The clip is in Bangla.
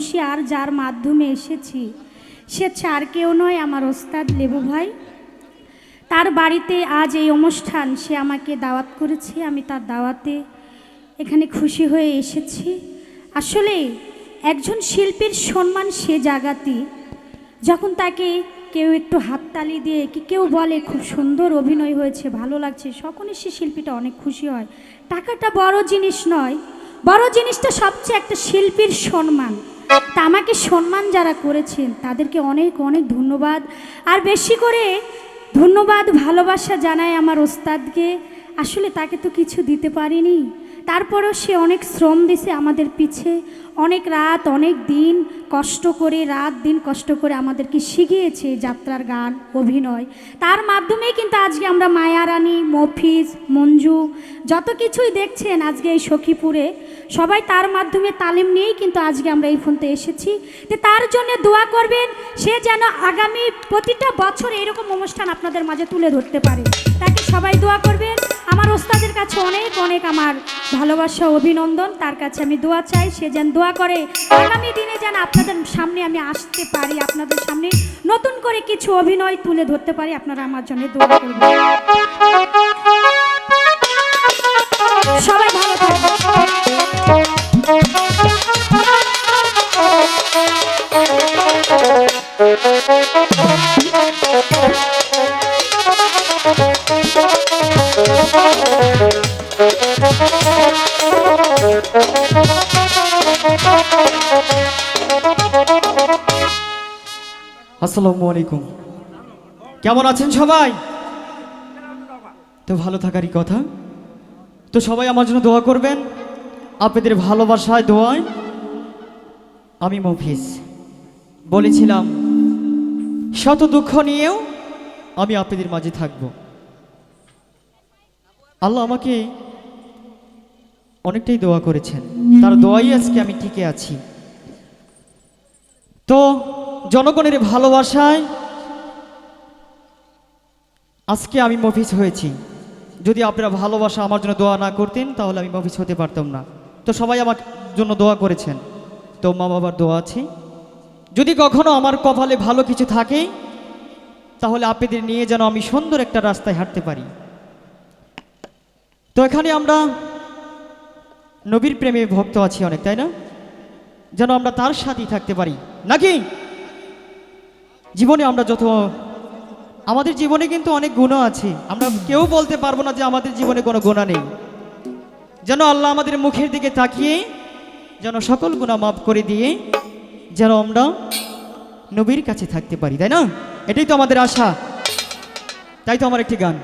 খুশি আর যার মাধ্যমে এসেছি, সে চার কেউ নয় আমার ওস্তাদ লেবু ভাই। তার বাড়িতে আজ এই অনুষ্ঠান সে আমাকে দাওয়াত করেছে, আমি তার দাওয়াতে এখানে খুশি হয়ে এসেছি। আসলে একজন শিল্পীর সম্মান সে জায়গাতে যখন তাকে কেউ একটু হাততালি দিয়ে, কি কেউ বলে, খুব সুন্দর অভিনয় হয়েছে, ভালো লাগছে সকলে সে শিল্পীটা অনেক খুশি হয়। টাকাটা বড় জিনিস নয়, বড় জিনিসটা সবচেয়ে একটা শিল্পীর সম্মান। তা আমাকে সম্মান যারা করেছেন, তাদেরকে অনেক অনেক ধন্যবাদ। আর বেশি করে ধন্যবাদ, ভালোবাসা জানায় আমার ওস্তাদকে। আসলে তাকে তো কিছু দিতে পারিনি। তারপরেও সে অনেক শ্রম দিছে আমাদের পিছে। অনেক রাত, অনেক দিন কষ্ট করে, রাত দিন কষ্ট করে আমাদেরকে শিখিয়েছে যাত্রার গান, অভিনয়। তার মাধ্যমেই কিন্তু আজকে আমরা মায়ারানী মফিজ, মঞ্জু, যত কিছুই দেখছেন আজকে এই সখীপুরে, সবাই তার মাধ্যমে তালিম নিয়েই কিন্তু আজকে আমরা এই ফোনতে এসেছি। তো তার জন্য দোয়া করবেন, সে যেন আগামী প্রতিটা বছর এরকম অনুষ্ঠান আপনাদের মাঝে তুলে ধরতে পারে। তাকে সবাই দোয়া করবেন। আমার ওস্তাদের কাছে অনেক অনেক আমার ভালোবাসা অভিনন্দন। তার কাছে আমি দোয়া চাই, সে যেন দোয়া করে। আগামী দিনে যেন আপনাদের সামনে আমি আসতে পারি, আপনাদের সামনে নতুন করে কিছু অভিনয় তুলে ধরতে পারি, আপনারা আমার জন্য দোয়া করবেন। সবাই ভালো থাকবেন। আসসালামু আলাইকুম। কেমন আছেন সবাই? তো ভালো থাকারই কথা। তো সবাই আমার জন্য দোয়া করবেন। আপনাদের ভালোবাসায়, দোয়ায়। আমি মফিস বলেছিলাম, শত দুঃখ নিয়েও আমি আপনাদের মাঝে থাকব। আল্লাহ আমাকে অনেকটাই দোয়া করেছেন। তার দোয়াই আজকে আমি টিকে আছি। তো, জনগণের ভালোবাসায় আজকে আমি মফিস হয়েছি। যদি আপনারা ভালোবাসা আমার জন্য দোয়া না করতেন, তাহলে আমি মফিস হতে পারতাম না। তো সবাই আমার জন্য দোয়া করেছেন। তো মা বাবার দোয়া আছে। যদি কখনো আমার কপালে ভালো কিছু থাকে, তাহলে আপনাদের নিয়ে যেন আমি সুন্দর একটা রাস্তায় হাঁটতে পারি। তো এখানে আমরা নবীর প্রেমে ভক্ত আছি অনেক, তাই না? যেন আমরা তার সাথেই থাকতে পারি। নাকি? জীবনে আমরা যত আমাদের জীবনে কিন্তু অনেক গুণ আছে। আমরা কেউ বলতে পারব না যে আমাদের জীবনে কোনো গুণা নেই। যেন আল্লাহ আমাদের মুখের দিকে তাকিয়ে যেন সকল গুণা মাফ করে দিয়ে যেন আমরা নবীর কাছে থাকতে পারি, তাই না? এটাই তো আমাদের আশা। তাই তো আমার একটি গান।